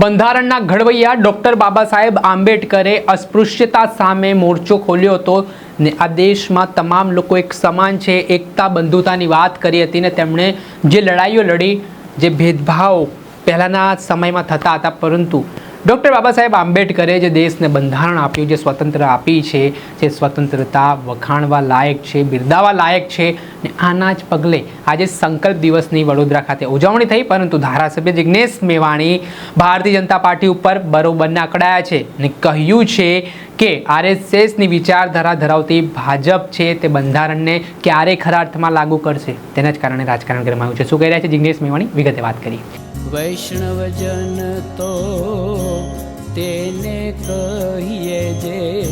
બંધારણના ઘડવૈયા ડૉક્ટર બાબા સાહેબ આંબેડકરે અસ્પૃશ્યતા સામે મોરચો ખોલ્યો હતો ને આ દેશમાં તમામ લોકો એક સમાન છે, એકતા બંધુતાની વાત કરી હતી ને તેમણે જે લડાઈઓ લડી, જે ભેદભાવ પહેલાંના સમયમાં થતા હતા, પરંતુ ડૉક્ટર બાબા સાહેબ આંબેડકરે જે દેશને બંધારણ આપ્યું, જે સ્વતંત્ર આપી છે, જે સ્વતંત્રતા વખાણવા લાયક છે બિરદાવા લાયક છે, ને આના જ પગલે આજે સંકલ્પ દિવસની વડોદરા ખાતે ઉજવણી થઈ, પરંતુ ધારાસભ્ય જિજ્ઞેશ મેવાણી ભારતીય જનતા પાર્ટી ઉપર બરોબરને અકળાયા છે ને કહ્યું છે કે આરએસએસની વિચારધારા ધરાવતી ભાજપ છે તે બંધારણને ક્યારે ખરા અર્થમાં લાગુ કરશે. તેના જ કારણે રાજકારણ ગરમાયું છે. શું કહી રહ્યા છે જિજ્ઞેશ મેવાણી? વિગતે વાત કરી વૈષ્ણવજન તો તેને કહીએ જે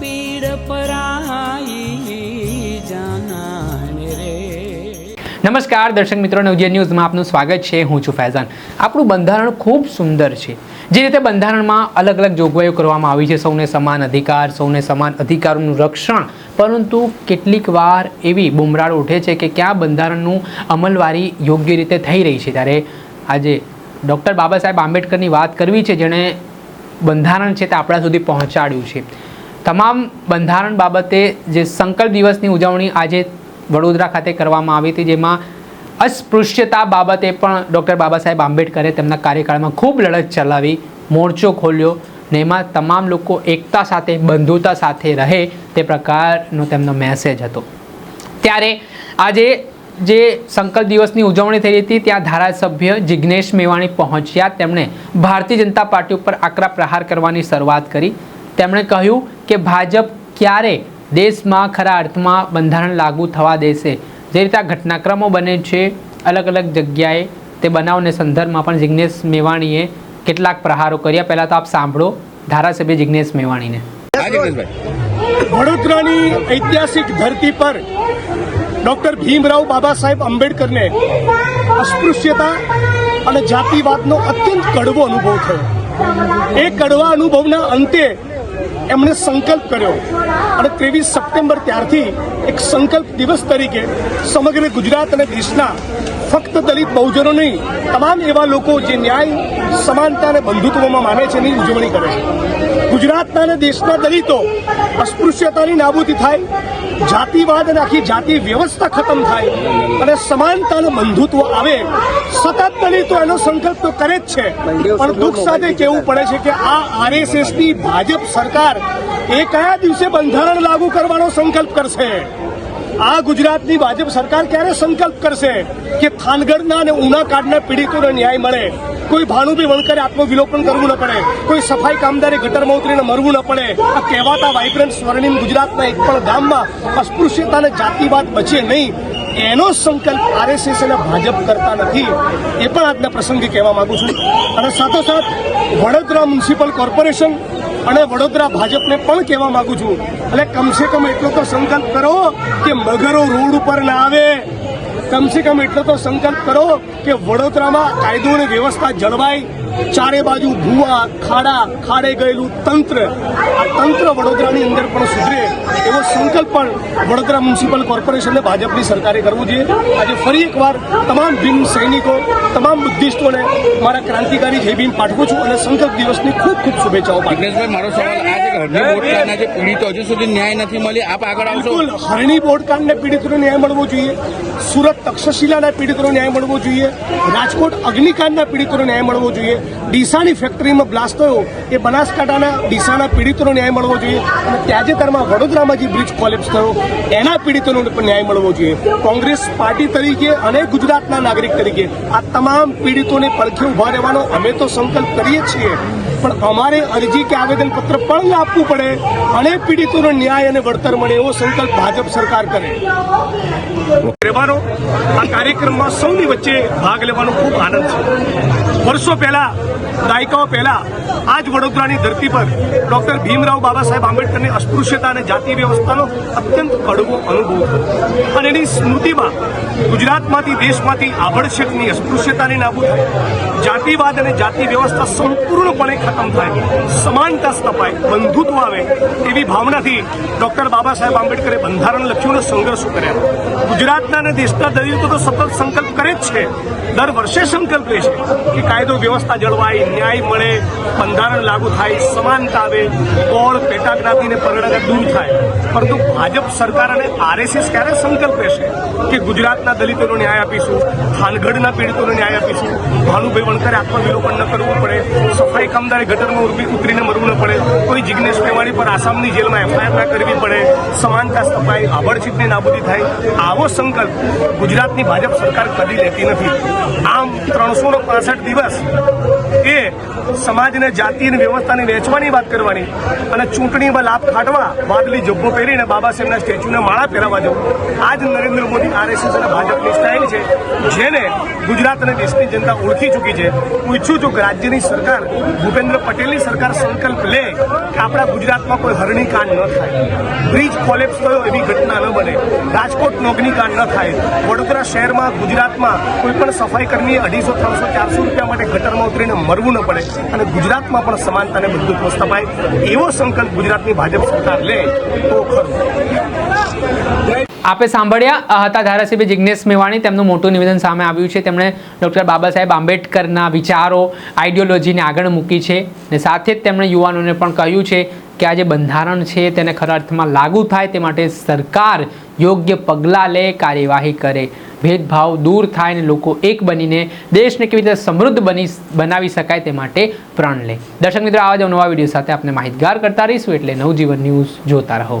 પીડ પરાઈ જાનાને રે. નમસ્કાર, દર્શક મિત્રો, નવજીવન ન્યૂઝમાં આપનું સ્વાગત છે. હું છું ફૈઝાન. આપણું બંધારણ ખૂબ સુંદર છે. જે રીતે બંધારણમાં અલગ અલગ જોગવાઈઓ કરવામાં આવી છે, સૌને સમાન અધિકાર, સૌને સમાન અધિકારોનું રક્ષણ. પરંતુ કેટલીક વાર એવી બુમરાળ ઉઠે છે કે ક્યાં બંધારણનું અમલવારી યોગ્ય રીતે થઈ રહી છે, ત્યારે આજે ડૉક્ટર બાબા સાહેબ આંબેડકરની વાત કરવી છે, જેણે બંધારણ છે તે આપણા સુધી પહોંચાડ્યું છે. તમામ બંધારણ બાબતે જે સંકલ્પ દિવસની ઉજવણી આજે વડોદરા ખાતે કરવામાં આવી હતી, જેમાં અસ્પૃશ્યતા બાબતે પણ ડૉક્ટર બાબા સાહેબ આંબેડકરે તેમના કાર્યકાળમાં ખૂબ લડત ચલાવી, મોરચો ખોલ્યો ને એમાં તમામ લોકો એકતા સાથે, બંધુતા સાથે રહે તે પ્રકારનો તેમનો મેસેજ હતો. ત્યારે આજે જે સંકલ્પ દિવસની ઉજવણી થઈ હતી, ત્યાં ધારાસભ્ય જિજ્ઞેશ મેવાણી પહોંચ્યા. તેમણે ભારતીય જનતા પાર્ટી ઉપર આકરા પ્રહાર કરવાની શરૂઆત કરી. તેમણે કહ્યું કે ભાજપ ક્યારે દેશમાં ખરા અર્થમાં બંધારણ લાગુ થવા દેશે. જે રીતે આ ઘટનાક્રમો બને છે, અલગ અલગ જગ્યાએ તે બનાવને સંદર્ભમાં પણ જિજ્ઞેશ મેવાણીએ કેટલાક પ્રહારો કર્યા. પહેલાં તો આપ સાંભળો ધારાસભ્ય જિજ્ઞેશ મેવાણીને. વડોદરાની ઐતિહાસિક ધરતી પર ડોક્ટર ભીમરાવ બાબા સાહેબ આંબેડકરને અસ્પૃશ્યતા અને જાતિવાદનો અત્યંત કડવો અનુભવ થયો. એ કડવા અનુભવના અંતે એમણે સંકલ્પ કર્યો અને ત્રેવીસ સપ્ટેમ્બર ત્યારથી એક સંકલ્પ દિવસ તરીકે સમગ્ર ગુજરાત અને દેશના ફક્ત દલિત બહુજનો નહીં, તમામ એવા લોકો જે ન્યાય, સમાનતા અને બંધુત્વમાં માને છે એની ઉજવણી કરે છે. ગુજરાતના અને દેશના દલિતો અસ્પૃશ્યતાની નાબૂદી થાય, જાતિવાદ અને આખી જાતિ વ્યવસ્થા ખતમ થાય અને સમાનતાનું બંધુત્વ આવે. સતત દલિતો એનો સંકલ્પ તો કરે જ છે, પણ દુઃખ સાથે કહેવું પડે છે કે આ આરએસએસની ભાજપ સરકાર એ કયા દિવસે બંધારણ લાગુ કરવાનો સંકલ્પ કરશે? આ ગુજરાતની ભાજપ સરકાર ક્યારે સંકલ્પ કરશે કે થાનગઢના અને ઉના કાર્ડના પીડિતોને ન્યાય મળે? કોઈ ભાનુભી વણકરે આત્મવિલોપન કરવું ન પડે. કોઈ સફાઈ કામદારે ગટરમાં ઉતરીને મરવું ન પડે. આ કહેવાતા વાઇબ્રન્ટ સ્વર્ણિમ ગુજરાતના એક પણ ગામમાં અસ્પૃશ્યતા અને જાતિવાદ બચે નહીં. એનો સંકલ્પ આરએસએસ અને ભાજપ કરતા નથી. એ પણ આજના પ્રસંગે કહેવા માંગુ છું. અને સાથોસાથ વડોદરા મ્યુનિસિપલ કોર્પોરેશન અને વડોદરા ભાજપને પણ કહેવા માંગુ છું. એટલે કમસે કમ એટલો તો સંકલ્પ કરો કે મગરો રોડ ઉપર ના આવે. કમસે કમ એટલો તો સંકલ્પ કરો કે વડોદરામાં કાયદો અને વ્યવસ્થા જળવાય. ચારે બાજુ ભૂવા ખાડા ખાડે ગયેલું તંત્ર. આ તંત્ર વડોદરાની અંદર પણ સુધરે. એવો સંકલ્પ પણ વડોદરા મ્યુનિસિપલ કોર્પોરેશનને ભાજપની સરકારે કરવું જોઈએ. આજે ફરી એકવાર તમામ ભીમ સૈનિકો તમામ બુદ્ધિસ્ટોને મારા ક્રાંતિકારી જય ભીમ પાઠવું છું અને સંકલ્પ દિવસની ખૂબ ખૂબ શુભેચ્છાઓ પાઠવું મારો સવાલ આ છે હરની જે પીડિતો હજુ સુધી ન્યાય નથી મળી આપ આગળ આવશો? હરણી બોટકાંડને પીડિતોને ન્યાય મળવો જોઈએ. સુરત તક્ષશિલાના પીડિતોને ન્યાય મળવો જોઈએ. રાજકોટ અગ્નિકાંડના પીડિતોને ન્યાય મળવો જોઈએ. ડીસાની ફેક્ટરીમાં બ્લાસ્ટ થયો. એ બનાસકાંઠાના ડીસાના પીડિતોનો ન્યાય મળવો જોઈએ અને તાજેતરમાં વડોદરામાં જે બ્રિજ કોલેપ્સ થયો, એના પીડિતોનો પણ ન્યાય મળવો જોઈએ. કોંગ્રેસ પાર્ટી તરીકે અને ગુજરાતના નાગરિક તરીકે આ તમામ પીડિતોને પડખે ઊભા રહેવાનો અમે તો સંકલ્પ કરીએ છીએ. પણ અમારે અરજી કે આવેદનપત્ર પણ આપવું પડે. અને પીડિતોનો ન્યાય અને વળતર મળે એવો સંકલ્પ ભાજપ સરકાર કરે. રહેવાનો આ કાર્યક્રમમાં સૌની વચ્ચે ભાગ લેવાનો ખૂબ આનંદ છે. વર્ષો પહેલા, દાયકાઓ પહેલા જ વડોદરાની ધરતી પર ડોક્ટર ભીમરાવ બાબા સાહેબ આંબેડકરની અસ્પૃશ્યતા અને જાતિ વ્યવસ્થાનો અત્યંત કડવો અનુભવ હતો. અને એની સ્મૃતિમાં ગુજરાતમાંથી દેશમાંથી આભડશેકની અસ્પૃશ્યતાની નાબૂદ, જાતિવાદ અને જાતિ વ્યવસ્થા સંપૂર્ણપણે ખતમ થાય સમાનતા સ્થપાય, બંધુત્વ આવે એવી ભાવનાથી ડોક્ટર બાબા સાહેબ આંબેડકરે બંધારણ લખ્યું અને સંઘર્ષો કર્યા. ગુજરાતના અને દેશના દલિતો તો સતત સંકલ્પ કરે જ છે. દર વર્ષે સંકલ્પ લે છે કે કાયદો વ્યવસ્થા જળવાય, ન્યાય મળે, બંધારણ લાગુ થાય, સમાનતા આવે કોળ પેટા જ્ઞાતિને પરગડા દૂર થાય. પરંતુ ભાજપ સરકાર અને આરએસએસ ક્યારે સંકલ્પ લેશે કે ગુજરાતના દલિતોનો ન્યાય આપીશું ખાનગઢના પીડિતોનો ન્યાય આપીશું, ભાનુભાઈ વણકરે આત્મવિલોપન ન કરવું પડે, સફાઈ કામદારે ગટરમાં ઉતરી ઉતરીને મરવું ન પડે. કોઈ જિજ્ઞેશ મેવાણી પર આસામની જેલમાં એફઆઈઆર કરવી પડે. સમાનતા સ્થપાય આબડછીટની નાબૂદી થાય. આવો સંકલ્પ ગુજરાતની ભાજપ સરકાર કદી લેતી નથી. આમ ત્રણસો પાસઠ દિવસ એ સમાજને જાતિ અને વ્યવસ્થાને વેચવાની વાત કરવાની અને ચૂંટણીમાં લાભ ખાટવા વાદળી જબ્બો પહેરીને બાબા સાહેબના સ્ટેચ્યુને માળા પહેરાવા જવું. આ જ નરેન્દ્ર મોદી આરએસએસ અને ભાજપની સ્ટાઇલ છે, જેને ગુજરાત અને દેશની જનતા ઓળખી ચૂકી છે. ઈચ્છું છું કે રાજ્યની સરકાર ભૂપેન્દ્ર પટેલની સરકાર સંકલ્પ લે કે આપણા ગુજરાતમાં કોઈ હરણી કાંડ ન થાય. બ્રિજ કોલેપ્સ થયો એવી ઘટના ન બને. રાજકોટ નોગનીકાંડ કાંડ ન થાય. વડોદરા શહેરમાં ગુજરાતમાં કોઈ પણ સફાઈ કર્મી અઢીસો, ત્રણસો, ચારસો રૂપિયા માટે ગટરમાં ઉતરીને મરવું ન પડે અને ગુજરાતમાં પણ સમાનતાને બધું સ્થપાય એવો સંકલ્પ ગુજરાતની ભાજપ સરકાર લે તો ખરું. આપે સાંભળ્યા. હતા ધારાસભ્ય જિજ્ઞેશ મેવાણી. તેમનું મોટું નિવેદન સામે આવ્યું છે. તેમણે ડૉક્ટર બાબા સાહેબ આંબેડકરના વિચારો, આઈડિયોલોજીને આગળ મૂકી છે અને સાથે જ તેમણે યુવાનોને પણ કહ્યું છે કે આ જે બંધારણ છે તેને ખરા અર્થમાં લાગુ થાય તે માટે સરકાર યોગ્ય પગલાં લે, કાર્યવાહી કરે. ભેદભાવ દૂર થાય અને લોકો એક બનીને દેશને કેવી રીતે સમૃદ્ધ બની બનાવી શકાય તે માટે પ્રણ લે. દર્શક મિત્રો, આવા જ નવા વીડિયો સાથે આપણે માહિતગાર કરતા રહીશું. એટલે નવજીવન ન્યૂઝ જોતા રહો.